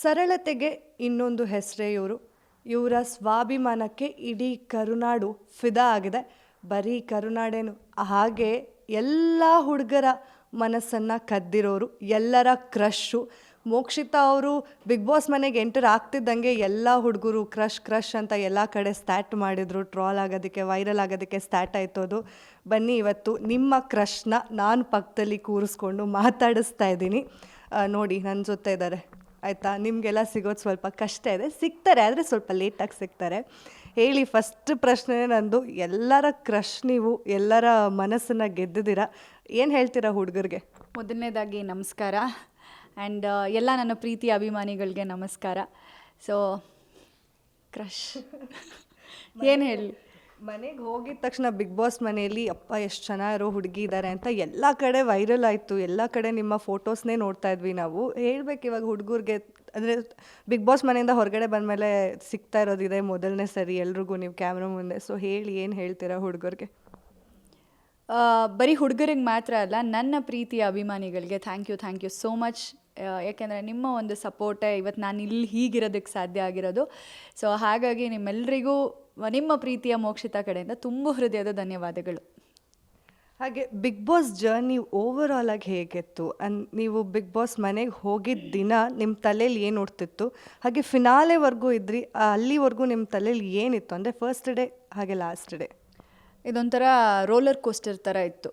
ಸರಳತೆಗೆ ಇನ್ನೊಂದು ಹೆಸರೇ ಇವರು. ಇವರ ಸ್ವಾಭಿಮಾನಕ್ಕೆ ಇಡೀ ಕರುನಾಡು ಫಿದಾ ಆಗಿದೆ. ಬರೀ ಕರುನಾಡೇನು. ಹಾಗೆ ಎಲ್ಲ ಹುಡುಗರ ಮನಸ್ಸನ್ನು ಕದ್ದಿರೋರು, ಎಲ್ಲರ ಕ್ರಶ್ಶು ಮೋಕ್ಷಿತಾ ಅವರು ಬಿಗ್ ಬಾಸ್ ಮನೆಗೆ ಎಂಟರ್ ಆಗ್ತಿದ್ದಂಗೆ ಎಲ್ಲ ಹುಡುಗರು ಕ್ರಶ್ ಕ್ರಶ್ ಅಂತ ಎಲ್ಲ ಕಡೆ ಸ್ಟ್ಯಾಟ್ ಮಾಡಿದರು. ಟ್ರಾಲ್ ಆಗೋದಕ್ಕೆ, ವೈರಲ್ ಆಗೋದಕ್ಕೆ ಸ್ಟ್ಯಾಟ್ ಆಯ್ತು ಬನ್ನಿ ಇವತ್ತು ನಿಮ್ಮ ಕ್ರಶ್ನ ನಾನು ಪಕ್ಕದಲ್ಲಿ ಕೂರಿಸ್ಕೊಂಡು ಮಾತಾಡಿಸ್ತಾ ಇದ್ದೀನಿ. ನೋಡಿ ನನ್ನ ಜೊತೆ ಇದ್ದಾರೆ. ಆಯಿತಾ? ನಿಮಗೆಲ್ಲ ಸಿಗೋದು ಸ್ವಲ್ಪ ಕಷ್ಟ ಇದೆ. ಸಿಗ್ತಾರೆ ಆದರೆ ಸ್ವಲ್ಪ ಲೇಟಾಗಿ ಸಿಗ್ತಾರೆ. ಹೇಳಿ ಫಸ್ಟ್ ಪ್ರಶ್ನೆ ನಂದು. ಎಲ್ಲರ ಕ್ರಶ್ ನೀವು ಎಲ್ಲರ ಮನಸ್ಸನ್ನು ಗೆದ್ದಿದ್ದೀರಾ? ಏನು ಹೇಳ್ತೀರಾ ಹುಡುಗರಿಗೆ? ಮೊದಲನೇದಾಗಿ ನಮಸ್ಕಾರ. ಆ್ಯಂಡ್ ಎಲ್ಲ ನನ್ನ ಪ್ರೀತಿ ಅಭಿಮಾನಿಗಳಿಗೆ ನಮಸ್ಕಾರ. ಸೊ ಕ್ರಶ್ ಏನು ಹೇಳಿ? ಮನೆಗೆ ಹೋಗಿದ ತಕ್ಷಣ ಬಿಗ್ ಬಾಸ್ ಮನೆಯಲ್ಲಿ, ಅಪ್ಪ, ಎಷ್ಟು ಚೆನ್ನಾಗಿರೋ ಹುಡುಗಿ ಇದ್ದಾರೆ ಅಂತ ಎಲ್ಲ ಕಡೆ ವೈರಲ್ ಆಯಿತು. ಎಲ್ಲ ಕಡೆ ನಿಮ್ಮ ಫೋಟೋಸ್ನೇ ನೋಡ್ತಾ ಇದ್ವಿ ನಾವು. ಹೇಳ್ಬೇಕು ಇವಾಗ ಹುಡುಗರಿಗೆ, ಅಂದರೆ ಬಿಗ್ ಬಾಸ್ ಮನೆಯಿಂದ ಹೊರಗಡೆ ಬಂದಮೇಲೆ ಸಿಗ್ತಾ ಇರೋದಿದೆ ಮೊದಲನೇ ಸರಿ, ಎಲ್ರಿಗೂ ನೀವು ಕ್ಯಾಮ್ರಾ ಮುಂದೆ. ಸೊ ಹೇಳಿ, ಏನು ಹೇಳ್ತೀರಾ ಹುಡುಗರಿಗೆ? ಬರೀ ಹುಡುಗರಿಗೆ ಮಾತ್ರ ಅಲ್ಲ, ನನ್ನ ಪ್ರೀತಿಯ ಅಭಿಮಾನಿಗಳಿಗೆ thank you thank you so much ಯಾಕೆಂದರೆ ನಿಮ್ಮ ಒಂದು ಸಪೋರ್ಟೇ ಇವತ್ತು ನಾನು ಇಲ್ಲಿ ಹೀಗಿರೋದಕ್ಕೆ ಸಾಧ್ಯ ಆಗಿರೋದು. ಸೊ ಹಾಗಾಗಿ ನಿಮ್ಮೆಲ್ಲರಿಗೂ ನಿಮ್ಮ ಪ್ರೀತಿಯ ಮೋಕ್ಷಿತ ಕಡೆಯಿಂದ ತುಂಬ ಹೃದಯದ ಧನ್ಯವಾದಗಳು. ಹಾಗೆ Bigg Boss journey overall ಆಗಿ ಹೇಗಿತ್ತು? ಅಂಡ್ ನೀವು ಬಿಗ್ ಬಾಸ್ ಮನೆಗೆ ಹೋಗಿದ್ದ ದಿನ ನಿಮ್ಮ ತಲೆಯಲ್ಲಿ ಏನು ಓಡ್ತಿತ್ತು? ಹಾಗೆ ಫಿನಾಲೆವರೆಗೂ ಇದ್ರಿ ಅಲ್ಲಿವರೆಗೂ ನಿಮ್ಮ ತಲೆಯಲ್ಲಿ ಏನಿತ್ತು? ಅಂದರೆ ಫಸ್ಟ್ ಡೇ ಹಾಗೆ ಲಾಸ್ಟ್ ಡೇ ಇದೊಂಥರ ರೋಲರ್ ಕೋಸ್ಟರ್ ಥರ ಇತ್ತು.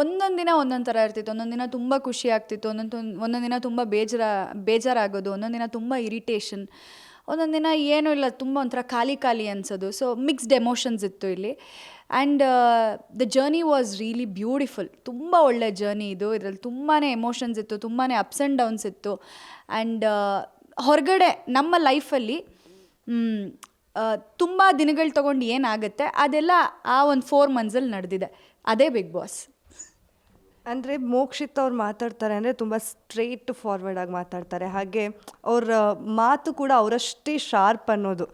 ಒಂದೊಂದು ದಿನ ಒಂದೊಂದು ಥರ ಇರ್ತಿತ್ತು. ಒಂದೊಂದು ದಿನ ತುಂಬ ಖುಷಿ ಆಗ್ತಿತ್ತು. ಒಂದೊಂದು ಒಂದೊಂದು ದಿನ ತುಂಬ ಬೇಜಾರ, ಬೇಜಾರಾಗೋದು. ಒಂದೊಂದು ದಿನ ತುಂಬ ಇರಿಟೇಷನ್ ಒಂದೊಂದು ದಿನ ಏನೂ ಇಲ್ಲ, ತುಂಬ ಒಂಥರ ಖಾಲಿ ಖಾಲಿ ಅನ್ಸೋದು. ಸೊ ಮಿಕ್ಸ್ಡ್ ಎಮೋಷನ್ಸ್ ಇತ್ತು ಇಲ್ಲಿ. And the journey was really beautiful ತುಂಬ ಒಳ್ಳೆ ಜರ್ನಿ ಇದು. ಇದರಲ್ಲಿ ತುಂಬಾ ಎಮೋಷನ್ಸ್ ಇತ್ತು. ತುಂಬಾ ಅಪ್ಸ್ ಆ್ಯಂಡ್ ಡೌನ್ಸ್ ಇತ್ತು. ಆ್ಯಂಡ್ ಹೊರಗಡೆ, ನಮ್ಮ ಲೈಫಲ್ಲಿ ತುಂಬ ದಿನಗಳು ತೊಗೊಂಡು ಏನಾಗುತ್ತೆ ಅದೆಲ್ಲ ಆ ಒಂದು ಫೋರ್ ಮಂತ್ಸಲ್ಲಿ ನಡೆದಿದೆ. ಅದೇ ಬಿಗ್ ಬಾಸ್ ಅಂದರೆ ಮೋಕ್ಷಿತ್ ಅವ್ರು ಮಾತಾಡ್ತಾರೆ ಅಂದರೆ ತುಂಬ ಸ್ಟ್ರೇಟ್ ಫಾರ್ವರ್ಡ್ ಆಗಿ ಮಾತಾಡ್ತಾರೆ. ಹಾಗೆ ಅವ್ರ ಮಾತು ಕೂಡ ಅವರಷ್ಟೇ ಶಾರ್ಪ್ ಅನ್ನೋದು.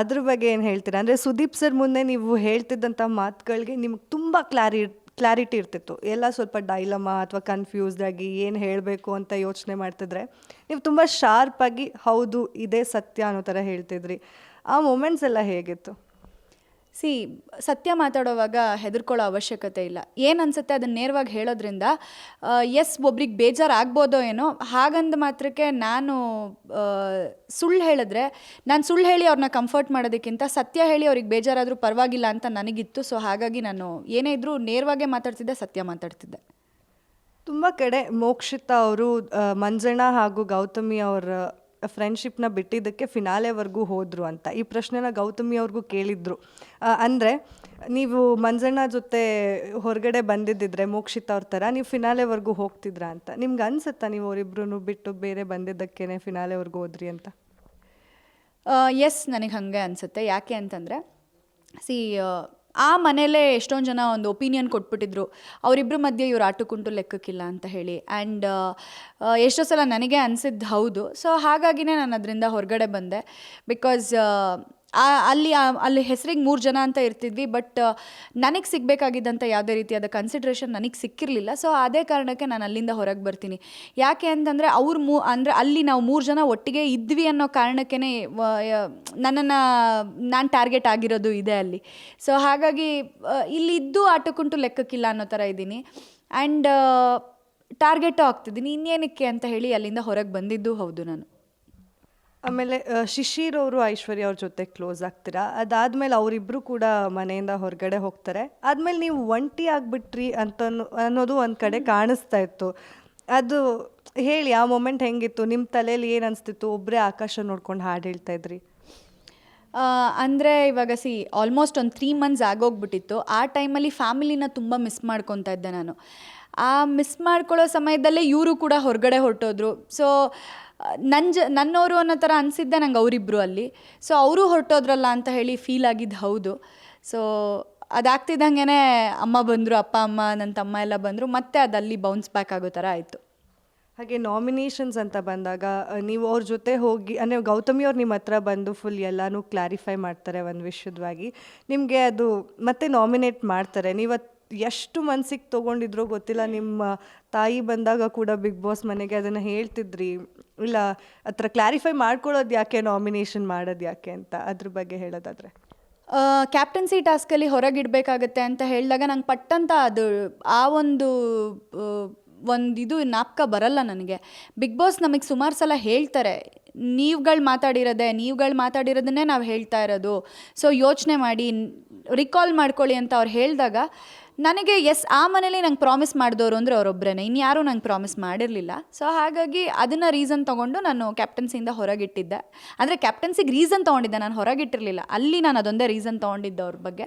ಅದ್ರ ಬಗ್ಗೆ ಏನು ಹೇಳ್ತೀರಾ? ಅಂದರೆ ಸುದೀಪ್ ಸರ್ ಮುಂದೆ ನೀವು ಹೇಳ್ತಿದ್ದಂಥ ಮಾತುಗಳಿಗೆ ನಿಮ್ಗೆ ತುಂಬ ಕ್ಲಾರಿ ಕ್ಲಾರಿಟಿ ಇರ್ತಿತ್ತು. ಎಲ್ಲ ಸ್ವಲ್ಪ ಡೈಲಮ ಅಥವಾ ಕನ್ಫ್ಯೂಸ್ಡ್ ಆಗಿ ಏನು ಹೇಳಬೇಕು ಅಂತ ಯೋಚನೆ ಮಾಡ್ತಿದ್ರೆ ನೀವು ತುಂಬ ಶಾರ್ಪಾಗಿ ಹೌದು, ಇದೇ ಸತ್ಯ ಅನ್ನೋ ಥರ ಹೇಳ್ತಿದ್ರಿ. ಆ ಮೊಮೆಂಟ್ಸ್ ಎಲ್ಲ ಹೇಗಿತ್ತು? ಸಿ, ಸತ್ಯ ಮಾತಾಡೋವಾಗ ಹೆದರ್ಕೊಳ್ಳೋ ಅವಶ್ಯಕತೆ ಇಲ್ಲ. ಏನು ಅನ್ಸುತ್ತೆ ಅದನ್ನು ನೇರವಾಗಿ ಹೇಳೋದ್ರಿಂದ ಎಸ್, ಒಬ್ರಿಗೆ ಬೇಜಾರು ಆಗ್ಬೋದೋ ಏನೋ, ಹಾಗಂದ ಮಾತ್ರಕ್ಕೆ ನಾನು ಸುಳ್ಳು ಹೇಳಿದ್ರೆ, ನಾನು ಸುಳ್ಳು ಹೇಳಿ ಅವ್ರನ್ನ ಕಂಫರ್ಟ್ ಮಾಡೋದಕ್ಕಿಂತ ಸತ್ಯ ಹೇಳಿ ಅವ್ರಿಗೆ ಬೇಜಾರಾದರೂ ಪರವಾಗಿಲ್ಲ ಅಂತ ನನಗಿತ್ತು. ಸೊ ಹಾಗಾಗಿ ನಾನು ಏನೇ ಇದ್ರೂ ನೇರವಾಗೇ ಮಾತಾಡ್ತಿದ್ದೆ, ಸತ್ಯ ಮಾತಾಡ್ತಿದ್ದೆ. ತುಂಬ ಕಡೆ ಮೋಕ್ಷಿತಾ ಅವರು ಮಂಜಣ್ಣ ಹಾಗೂ ಗೌತಮಿ ಅವರ ಫ್ರೆಂಡ್ಶಿಪ್ನ ಬಿಟ್ಟಿದ್ದಕ್ಕೆ ಫಿನಾಲೆವರೆಗೂ ಹೋದರು ಅಂತ. ಈ ಪ್ರಶ್ನೆನ ಗೌತಮಿ ಅವ್ರಿಗೂ ಕೇಳಿದ್ರು. ಅಂದರೆ ನೀವು ಮಂಜಣ್ಣ ಜೊತೆ ಹೊರಗಡೆ ಬಂದಿದ್ದಿದ್ರೆ ಮೋಕ್ಷಿತ ಅವ್ರ ಥರ ನೀವು ಫಿನಾಲೆವರೆಗೂ ಹೋಗ್ತಿದ್ರಾ ಅಂತ. ನಿಮ್ಗೆ ಅನ್ಸುತ್ತಾ ನೀವು ಅವರಿಬ್ರು ಬಿಟ್ಟು ಬೇರೆ ಬಂದಿದ್ದಕ್ಕೇನೆ ಫಿನಾಲೆವರೆಗೂ ಹೋದ್ರಿ ಅಂತ? ಎಸ್ ನನಗೆ ಹಾಗೆ ಅನಿಸುತ್ತೆ. ಯಾಕೆ ಅಂತಂದರೆ ಸಿ ಆ ಮನೇಲೇ ಎಷ್ಟೊಂದು ಜನ ಒಂದು ಒಪಿನಿಯನ್ ಕೊಟ್ಬಿಟ್ಟಿದ್ರು. ಅವರಿಬ್ಬರ ಮಧ್ಯೆ ಇವ್ರು ಕುಂಟು ಲೆಕ್ಕಕ್ಕಿಲ್ಲ ಅಂತ ಹೇಳಿ. ಆ್ಯಂಡ್ ಎಷ್ಟೋ ಸಲ ನನಗೆ ಅನಿಸಿದ್ದು ಹೌದು. ಸೊ ಹಾಗಾಗಿನೇ ನಾನು ಅದರಿಂದ ಹೊರಗಡೆ ಬಂದೆ. ಬಿಕಾಸ್ ಅಲ್ಲಿ ಅಲ್ಲಿ ಹೆಸರಿಗೆ ಮೂರು ಜನ ಅಂತ ಇರ್ತಿದ್ವಿ, ಬಟ್ ನನಗೆ ಸಿಗಬೇಕಾಗಿದ್ದಂಥ ಯಾವುದೇ ರೀತಿಯಾದ ಕನ್ಸಿಡ್ರೇಷನ್ ನನಗೆ ಸಿಕ್ಕಿರಲಿಲ್ಲ. ಸೊ ಅದೇ ಕಾರಣಕ್ಕೆ ನಾನು ಅಲ್ಲಿಂದ ಹೊರಗೆ ಬರ್ತೀನಿ. ಯಾಕೆ ಅಂತಂದರೆ ಅವ್ರು ಮೂ, ಅಂದರೆ ಅಲ್ಲಿ ನಾವು ಮೂರು ಜನ ಒಟ್ಟಿಗೆ ಇದ್ವಿ ಅನ್ನೋ ಕಾರಣಕ್ಕೇ ನನ್ನನ್ನು ನಾನು ಟಾರ್ಗೆಟ್ ಆಗಿರೋದು ಇದೆ ಅಲ್ಲಿ. ಸೊ ಹಾಗಾಗಿ ಇಲ್ಲಿ ಇದ್ದು ಆಟಕ್ಕುಂಟು ಲೆಕ್ಕಕ್ಕಿಲ್ಲ ಅನ್ನೋ ಥರ ಇದ್ದೀನಿ. And target ಆಗ್ತಿದ್ದೀನಿ. ಇನ್ನೇನಕ್ಕೆ ಅಂತ ಹೇಳಿ ಅಲ್ಲಿಂದ ಹೊರಗೆ ಬಂದಿದ್ದು ಹೌದು ನಾನು. ಆಮೇಲೆ ಶಿಶಿರ್ ಅವರು ಐಶ್ವರ್ಯ ಅವ್ರ ಜೊತೆ ಕ್ಲೋಸ್ ಆಗ್ತೀರಾ? ಅದಾದ್ಮೇಲೆ ಅವರಿಬ್ರು ಕೂಡ ಮನೆಯಿಂದ ಹೊರಗಡೆ ಹೋಗ್ತಾರೆ. ಆದ್ಮೇಲೆ ನೀವು ಒಂಟಿ ಆಗ್ಬಿಟ್ರಿ ಅಂತ ಅನ್ನೋದು ಒಂದು ಕಡೆ ಕಾಣಿಸ್ತಾ ಇತ್ತು. ಅದು ಹೇಳಿ ಆ ಮೊಮೆಂಟ್ ಹೆಂಗಿತ್ತು? ನಿಮ್ಮ ತಲೆಯಲ್ಲಿ ಏನು ಅನಿಸ್ತಿತ್ತು? ಒಬ್ಬರೇ ಆಕಾಶ ನೋಡ್ಕೊಂಡು ಹಾಡು ಹೇಳ್ತಾ ಇದ್ರಿ. ಅಂದರೆ ಇವಾಗ ಸಿ ಆಲ್ಮೋಸ್ಟ್ ಒಂದು ತ್ರೀ ಮಂತ್ಸ್ ಆಗೋಗ್ಬಿಟ್ಟಿತ್ತು. ಆ ಟೈಮಲ್ಲಿ ಫ್ಯಾಮಿಲಿನ ತುಂಬ ಮಿಸ್ ಮಾಡ್ಕೊತಾ ಇದ್ದೆ ನಾನು. ಆ ಮಿಸ್ ಮಾಡ್ಕೊಳ್ಳೋ ಸಮಯದಲ್ಲೇ ಇವರು ಕೂಡ ಹೊರಗಡೆ ಹೊರಟೋದ್ರು. ಸೊ ನನ್ನ ಜ ನನ್ನವರು ಅನ್ನೋ ಥರ ಅನಿಸಿದ್ದೆ ನಂಗೆ ಅವರಿಬ್ಬರು ಅಲ್ಲಿ. ಸೊ ಅವರು ಹೊರಟೋದ್ರಲ್ಲ ಅಂತ ಹೇಳಿ ಫೀಲ್ ಆಗಿದ್ದು ಹೌದು. ಸೊ ಅದಾಗ್ತಿದ್ದಂಗೆ ಅಮ್ಮ ಬಂದರು, ಅಪ್ಪ, ಅಮ್ಮ ನನ್ನ ತಮ್ಮ ಎಲ್ಲ ಬಂದರು, ಮತ್ತೆ ಅದಲ್ಲಿ ಬೌನ್ಸ್ ಬ್ಯಾಕ್ ಆಗೋ ಥರ ಆಯಿತು. ಹಾಗೆ ನಾಮಿನೇಷನ್ಸ್ ಅಂತ ಬಂದಾಗ ನೀವು ಅವ್ರ ಜೊತೆ ಹೋಗಿ, ಅಂದರೆ ಗೌತಮಿ ಅವ್ರು ನಿಮ್ಮ ಹತ್ರ ಬಂದು ಫುಲ್ ಎಲ್ಲನೂ ಕ್ಲಾರಿಫೈ ಮಾಡ್ತಾರೆ ಒಂದು ವಿಷಯದವಾಗಿ ನಿಮಗೆ ಅದು ಮತ್ತೆ ನಾಮಿನೇಟ್ ಮಾಡ್ತಾರೆ. ನೀವು ಎಷ್ಟು ಮನ್ಸಿಗೆ ತೊಗೊಂಡಿದ್ರೋ ಗೊತ್ತಿಲ್ಲ. ನಿಮ್ಮ ತಾಯಿ ಬಂದಾಗ ಕೂಡ ಬಿಗ್ ಬಾಸ್ ಮನೆಗೆ ಅದನ್ನು ಹೇಳ್ತಿದ್ರಿ. ಇಲ್ಲ, ಹತ್ರ ಕ್ಲಾರಿಫೈ ಮಾಡ್ಕೊಳ್ಳೋದು ಯಾಕೆ ನಾಮಿನೇಷನ್ ಮಾಡೋದು ಯಾಕೆ ಅಂತ ಅದ್ರ ಬಗ್ಗೆ ಹೇಳೋದಾದ್ರೆ. ಕ್ಯಾಪ್ಟನ್ಸಿ ಟಾಸ್ಕಲ್ಲಿ ಹೊರಗಿಡಬೇಕಾಗತ್ತೆ ಅಂತ ಹೇಳಿದಾಗ ನಂಗೆ ಪಟ್ಟಂತ ಅದು, ಆ ಒಂದು ಒಂದು ಇದು ನಾಪ್ಕ ಬರಲ್ಲ ನನಗೆ. ಬಿಗ್ ಬಾಸ್ ನಮಗೆ ಸುಮಾರು ಸಲ ಹೇಳ್ತಾರೆ, ನೀವುಗಳು ಮಾತಾಡಿರೋದೆ, ನೀವುಗಳು ಮಾತಾಡಿರೋದನ್ನೇ ನಾವು ಹೇಳ್ತಾ ಇರೋದು. ಸೊ ಯೋಚನೆ ಮಾಡಿ ರಿಕಾಲ್ ಮಾಡ್ಕೊಳ್ಳಿ ಅಂತ ಅವ್ರು ಹೇಳಿದಾಗ ನನಗೆ, ಎಸ್, ಆ ಮನೇಲಿ ನಂಗೆ ಪ್ರಾಮಿಸ್ ಮಾಡಿದವರು ಅಂದರೆ ಅವರೊಬ್ಬರೇ ಇನ್ಯಾರೂ ನಂಗೆ ಪ್ರಾಮಿಸ್ ಮಾಡಿರಲಿಲ್ಲ. ಸೊ ಹಾಗಾಗಿ ಅದನ್ನು ರೀಸನ್ ತೊಗೊಂಡು ನಾನು ಕ್ಯಾಪ್ಟನ್ಸಿಯಿಂದ ಹೊರಗಿಟ್ಟಿದ್ದೆ. ಅಂದರೆ, ಕ್ಯಾಪ್ಟನ್ಸಿಗೆ ರೀಸನ್ ತೊಗೊಂಡಿದ್ದೆ. ನಾನು ಹೊರಗಿಟ್ಟಿರಲಿಲ್ಲ. ಅಲ್ಲಿ ನಾನು ಅದೊಂದೇ ರೀಸನ್ ತೊಗೊಂಡಿದ್ದೆ ಅವ್ರ ಬಗ್ಗೆ.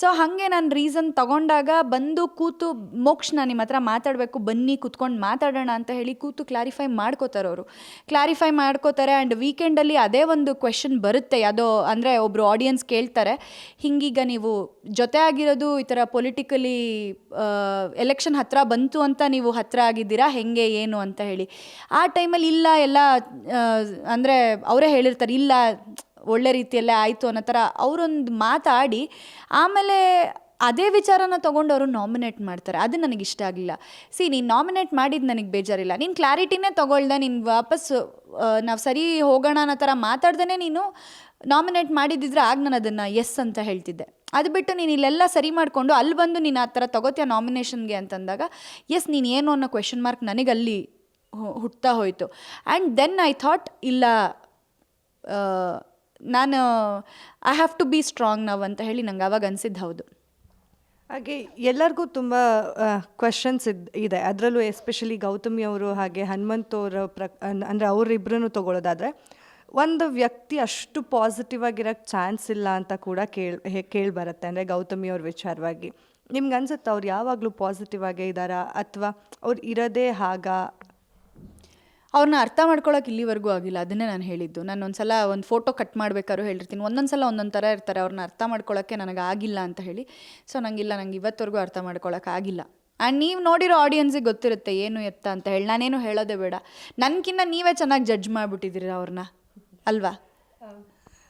ಸೊ ಹಾಗೆ ನಾನು ರೀಸನ್ ತಗೊಂಡಾಗ ಬಂದು ಕೂತು ಮೋಕ್ಷ ನಾನು ನಿಮ್ಮ ಹತ್ರ ಮಾತಾಡಬೇಕು, ಬನ್ನಿ ಕೂತ್ಕೊಂಡು ಮಾತಾಡೋಣ ಅಂತ ಹೇಳಿ ಕೂತು ಕ್ಲಾರಿಫೈ ಮಾಡ್ಕೋತಾರೆ ಅವರು. ಕ್ಲಾರಿಫೈ ಮಾಡ್ಕೋತಾರೆ ಆ್ಯಂಡ್ ವೀಕೆಂಡಲ್ಲಿ ಅದೇ ಒಂದು ಕ್ವೆಶನ್ ಬರುತ್ತೆ. ಯಾವುದೋ ಅಂದರೆ ಒಬ್ಬರು ಆಡಿಯನ್ಸ್ ಕೇಳ್ತಾರೆ. ಹಿಂಗೀಗ ನೀವು ಜೊತೆ ಆಗಿರೋದು ಈ ಥರ ಪೊಲಿಟಿಕಲಿ ಎಲೆಕ್ಷನ್ ಹತ್ರ ಬಂತು ಅಂತ ನೀವು ಹತ್ತಿರ ಆಗಿದ್ದೀರಾ? ಹೆಂಗೆ, ಏನು ಅಂತ ಹೇಳಿ. ಆ ಟೈಮಲ್ಲಿ ಇಲ್ಲ, ಎಲ್ಲ ಅಂದರೆ ಅವರೇ ಹೇಳಿರ್ತಾರೆ, ಇಲ್ಲ ಒಳ್ಳೆ ರೀತಿಯಲ್ಲೇ ಆಯಿತು ಅನ್ನೋ ಥರ ಅವರೊಂದು ಮಾತಾಡಿ, ಆಮೇಲೆ ಅದೇ ವಿಚಾರನ ತೊಗೊಂಡು ಅವರು ನಾಮಿನೇಟ್ ಮಾಡ್ತಾರೆ. ಅದು ನನಗೆ ಇಷ್ಟ ಆಗಲಿಲ್ಲ. ಸಿ ನೀನು ನಾಮಿನೇಟ್ ಮಾಡಿದ್ದು ನನಗೆ ಬೇಜಾರಿಲ್ಲ. ನೀನು ಕ್ಲಾರಿಟಿನೇ ತೊಗೊಳ್ದೆ, ನೀನು ವಾಪಸ್ ನಾವು ಸರಿ ಹೋಗೋಣ ಅನ್ನೋ ಥರ ಮಾತಾಡ್ದೇ ನೀನು ನಾಮಿನೇಟ್ ಮಾಡಿದ್ದಿದ್ರೆ ಆಗ ನಾನು ಅದನ್ನು ಎಸ್ ಅಂತ ಹೇಳ್ತಿದ್ದೆ. ಅದು ಬಿಟ್ಟು ನೀನು ಇಲ್ಲೆಲ್ಲ ಸರಿ ಮಾಡಿಕೊಂಡು ಅಲ್ಲಿ ಬಂದು ನೀನು ಆ ಥರ ತಗೋತೀಯ ನಾಮಿನೇಷನ್ಗೆ ಅಂತಂದಾಗ ಎಸ್ ನೀನು ಏನು ಅನ್ನೋ ಕ್ವೆಶನ್ ಮಾರ್ಕ್ ನನಗೆ ಅಲ್ಲಿ ಹುಟ್ತಾ ಹೋಯಿತು. ಆ್ಯಂಡ್ ದೆನ್ ಐ ಥಾಟ್ ಇಲ್ಲ ನಾನು I have to be strong ನಾವು ಅಂತ ಹೇಳಿ ನಂಗೆ ಅವಾಗ ಅನಿಸಿದ್ದು ಹೌದು. ಹಾಗೆ ಎಲ್ಲರಿಗೂ ತುಂಬ ಕ್ವೆಶನ್ಸ್ ಇದ್, ಇದೆ. ಅದರಲ್ಲೂ ಎಸ್ಪೆಷಲಿ ಗೌತಮಿ ಅವರು ಹಾಗೆ ಹನುಮಂತ್ ಅವರ ಪ್ರ, ಅಂದರೆ ಅವರಿಬ್ಬರನ್ನು ತಗೊಳ್ಳೋದಾದರೆ ಒಂದು ವ್ಯಕ್ತಿ ಅಷ್ಟು ಪಾಸಿಟಿವ್ ಆಗಿರೋಕ್ಕೆ ಚಾನ್ಸ್ ಇಲ್ಲ ಅಂತ ಕೂಡ ಕೇಳಿ ಕೇಳಿ ಬರುತ್ತೆ ಅಂದರೆ ಗೌತಮಿ ಅವ್ರ ವಿಚಾರವಾಗಿ. ನಿಮ್ಗೆ ಅನ್ಸುತ್ತೆ ಅವ್ರು ಯಾವಾಗಲೂ ಪಾಸಿಟಿವ್ ಆಗೇ ಇದ್ದಾರಾ? ಅಥವಾ ಅವ್ರು ಇರೋದೇ ಹಾಗಾ? ಅವ್ರನ್ನ ಅರ್ಥ ಮಾಡ್ಕೊಳಕ್ಕೆ ಇಲ್ಲಿವರೆಗೂ ಆಗಿಲ್ಲ. ಅದನ್ನೇ ನಾನು ಹೇಳಿದ್ದು. ನಾನು ಒಂದ್ಸಲ ಒಂದು ಫೋಟೋ ಕಟ್ ಮಾಡ್ಬೇಕಾದ್ರೂ ಹೇಳಿರ್ತೀನಿ. ಒಂದೊಂದು ಸಲ ಒಂದೊಂದು ಥರ ಇರ್ತಾರೆ. ಅವ್ರನ್ನ ಅರ್ಥ ಮಾಡ್ಕೊಳ್ಳೋಕ್ಕೆ ನನಗೆ ಆಗಿಲ್ಲ ಅಂತ ಹೇಳಿ. ಸೊ ನಂಗಿಲ್ಲ. ನಂಗೆ ಇವತ್ತವರೆಗೂ ಅರ್ಥ ಮಾಡ್ಕೊಳಕ್ಕೆ ಆಗಿಲ್ಲ. ಆ್ಯಂಡ್ ನೀವು ನೋಡಿರೋ ಆಡಿಯನ್ಸಿಗೆ ಗೊತ್ತಿರುತ್ತೆ ಏನು ಎತ್ತ ಅಂತ ಹೇಳಿ. ನಾನೇನು ಹೇಳೋದೇ ಬೇಡ. ನನಗಿನ್ನ ನೀವೇ ಚೆನ್ನಾಗಿ ಜಡ್ಜ್ ಮಾಡಿಬಿಟ್ಟಿದ್ದೀರಿ ಅವ್ರನ್ನ ಅಲ್ವಾ?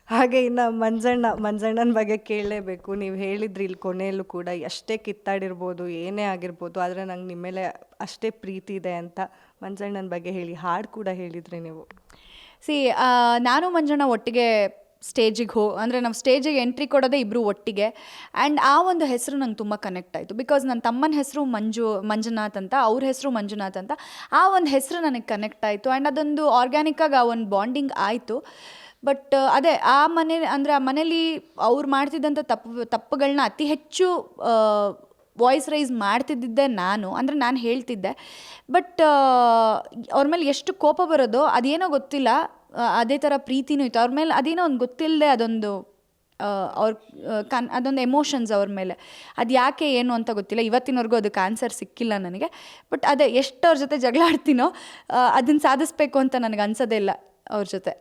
ಹಾಗೆ ಇನ್ನು ಮಂಜಣ್ಣ, ಮಂಜಣ್ಣನ ಬಗ್ಗೆ ಕೇಳಲೇಬೇಕು. ನೀವು ಹೇಳಿದ್ರಿ ಇಲ್ಲಿ ಕೊನೆಯಲ್ಲೂ ಕೂಡ. ಎಷ್ಟೇ ಕಿತ್ತಾಡಿರ್ಬೋದು, ಏನೇ ಆಗಿರ್ಬೋದು, ಆದರೆ ನಂಗೆ ನಿಮ್ಮ ಮೇಲೆ ಅಷ್ಟೇ ಪ್ರೀತಿ ಇದೆ ಅಂತ ಮಂಜಣ್ಣನ ಬಗ್ಗೆ ಹೇಳಿ, ಹಾಡು ಕೂಡ ಹೇಳಿದ್ರಿ ನೀವು. ಸಿ ನಾನು ಮಂಜಣ್ಣ ಒಟ್ಟಿಗೆ ಸ್ಟೇಜಿಗೆ ಹೋ, ಅಂದರೆ ನಾವು ಸ್ಟೇಜಿಗೆ ಎಂಟ್ರಿ ಕೊಡೋದೇ ಇಬ್ಬರು ಒಟ್ಟಿಗೆ. ಆ್ಯಂಡ್ ಆ ಒಂದು ಹೆಸರು ನಂಗೆ ತುಂಬ ಕನೆಕ್ಟ್ ಆಯಿತು. ಬಿಕಾಸ್ ನನ್ನ ತಮ್ಮನ ಹೆಸರು ಮಂಜು, ಮಂಜುನಾಥ್ ಅಂತ, ಅವ್ರ ಹೆಸರು ಮಂಜುನಾಥ್ ಅಂತ, ಆ ಒಂದು ಹೆಸರು ನನಗೆ ಕನೆಕ್ಟ್ ಆಯಿತು. ಆ್ಯಂಡ್ ಅದೊಂದು ಆರ್ಗ್ಯಾನಿಕ್ಕಾಗಿ ಆ ಒಂದು ಬಾಂಡಿಂಗ್ ಆಯಿತು. ಬಟ್ ಅದೇ, ಆ ಮನೆ, ಅಂದರೆ ಆ ಮನೇಲಿ ಅವ್ರು ಮಾಡ್ತಿದ್ದಂಥ ತಪ್ಪು ತಪ್ಪುಗಳನ್ನ ಅತಿ ಹೆಚ್ಚು ವಾಯ್ಸ್ ರೈಸ್ ಮಾಡ್ತಿದ್ದಿದ್ದೆ ನಾನು. ಅಂದರೆ ನಾನು ಹೇಳ್ತಿದ್ದೆ. ಬಟ್ ಅವ್ರ ಮೇಲೆ ಎಷ್ಟು ಕೋಪ ಬರೋದೋ ಅದೇನೋ ಗೊತ್ತಿಲ್ಲ. ಅದೇ ಥರ ಪ್ರೀತಿನೂ ಇತ್ತು. ಅವ್ರ ಮೇಲೆ ಅದೇನೋ ಒಂದು ಗೊತ್ತಿಲ್ಲದೆ ಅದೊಂದು ಅವ್ರ ಕನ್, ಅದೊಂದು ಎಮೋಷನ್ಸ್ ಅವ್ರ ಮೇಲೆ. ಅದು ಯಾಕೆ, ಏನು ಅಂತ ಗೊತ್ತಿಲ್ಲ. ಇವತ್ತಿನವರೆಗೂ ಅದಕ್ಕೆ ಆನ್ಸರ್ ಸಿಕ್ಕಿಲ್ಲ ನನಗೆ. ಬಟ್ ಅದೇ ಎಷ್ಟು ಅವ್ರ ಜೊತೆ ಜಗಳ ಆಡ್ತೀನೋ ಅದನ್ನು ಸಾಧಿಸ್ಬೇಕು ಅಂತ ನನಗೆ ಅನ್ಸೋದೇ ಇಲ್ಲ ಅವ್ರ ಜೊತೆ.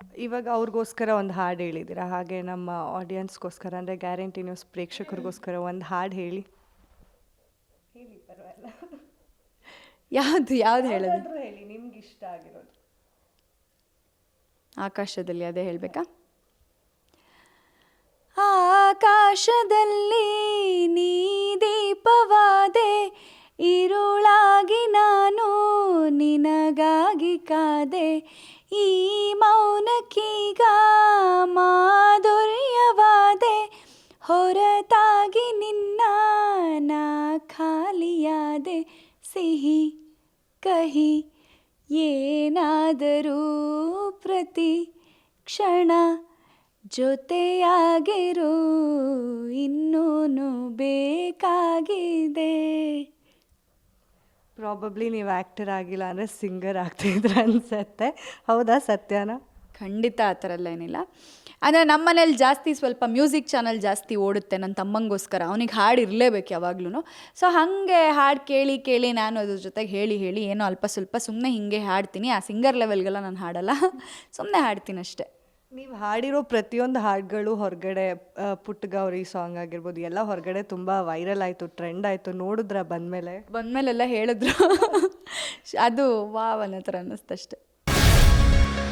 ಇವಾಗ ಅವ್ರಿಗೋಸ್ಕರ ಒಂದು ಹಾಡು ಹೇಳಿದ್ದೀರಾ ಹಾಗೆ ನಮ್ಮ ಆಡಿಯನ್ಸ್ಗೋಸ್ಕರ ಅಂದರೆ ಗ್ಯಾರಂಟಿ ನ್ಯೂಸ್ ಪ್ರೇಕ್ಷಕರಿಗೋಸ್ಕರ ಒಂದು ಹಾಡು ಹೇಳಿ. ಯಾವುದು ಯಾವ್ದು ಹೇಳೋದು? ಹೇಳಿ ನಿಮ್ಗೆ ಇಷ್ಟ ಆಗಿರೋದು. ಆಕಾಶದಲ್ಲಿ ಅದೇ ಹೇಳಬೇಕಾ? ಆಕಾಶದಲ್ಲಿ ನೀ ದೀಪವಾದೆ ಇರುಳಾಗಿ ನಾನು ನಿನಗಾಗಿ ಕಾದೆ ಈ ಸಿಹಿ ಕಹಿ ಏನಾದರೂ ಪ್ರತಿ ಕ್ಷಣ ಜೊತೆಯಾಗಿರು ಇನ್ನೂನು ಬೇಕಾಗಿದೆ. ಪ್ರಾಬಬ್ಲಿ ನೀವು ಆ್ಯಕ್ಟರ್ ಆಗಿಲ್ಲ ಅಂದರೆ ಸಿಂಗರ್ ಆಗ್ತಿದ್ರೆ ಅನಿಸತ್ತೆ. ಹೌದಾ ಸತ್ಯನಾ? ಖಂಡಿತ ಆ ಥರ ಎಲ್ಲ ಏನಿಲ್ಲ. ಅಂದರೆ ನಮ್ಮ ಮನೇಲಿ ಜಾಸ್ತಿ ಸ್ವಲ್ಪ ಮ್ಯೂಸಿಕ್ ಚಾನಲ್ ಜಾಸ್ತಿ ಓಡುತ್ತೆ ನನ್ನ ತಮ್ಮಂಗೋಸ್ಕರ. ಅವನಿಗೆ ಹಾಡು ಇರಲೇಬೇಕು ಯಾವಾಗ್ಲೂ ಸೊ ಹಾಗೆ ಹಾಡು ಕೇಳಿ ಕೇಳಿ ನಾನು ಅದ್ರ ಜೊತೆಗೆ ಹೇಳಿ ಹೇಳಿ ಏನೋ ಅಲ್ಪ ಸ್ವಲ್ಪ ಸುಮ್ಮನೆ ಹಿಂಗೆ ಹಾಡ್ತೀನಿ. ಆ ಸಿಂಗರ್ ಲೆವೆಲ್ಗೆಲ್ಲ ನಾನು ಹಾಡಲ್ಲ. ಸುಮ್ಮನೆ ಹಾಡ್ತೀನಿ ಅಷ್ಟೇ. ನೀವು ಹಾಡಿರೋ ಪ್ರತಿಯೊಂದು ಹಾಡುಗಳು ಹೊರಗಡೆ ಪುಟ್ಟಗೌರಿ ಸಾಂಗ್ ಆಗಿರ್ಬೋದು ಎಲ್ಲ ಹೊರಗಡೆ ತುಂಬ ವೈರಲ್ ಆಯಿತು ಟ್ರೆಂಡ್ ಆಯಿತು ನೋಡಿದ್ರ ಬಂದಮೇಲೆ? ಬಂದಮೇಲೆಲ್ಲ ಹೇಳಿದ್ರು. ಅದು ವಾವ್ ಅನ್ನೋ ಥರ ಅನ್ನಿಸ್ತಷ್ಟೆ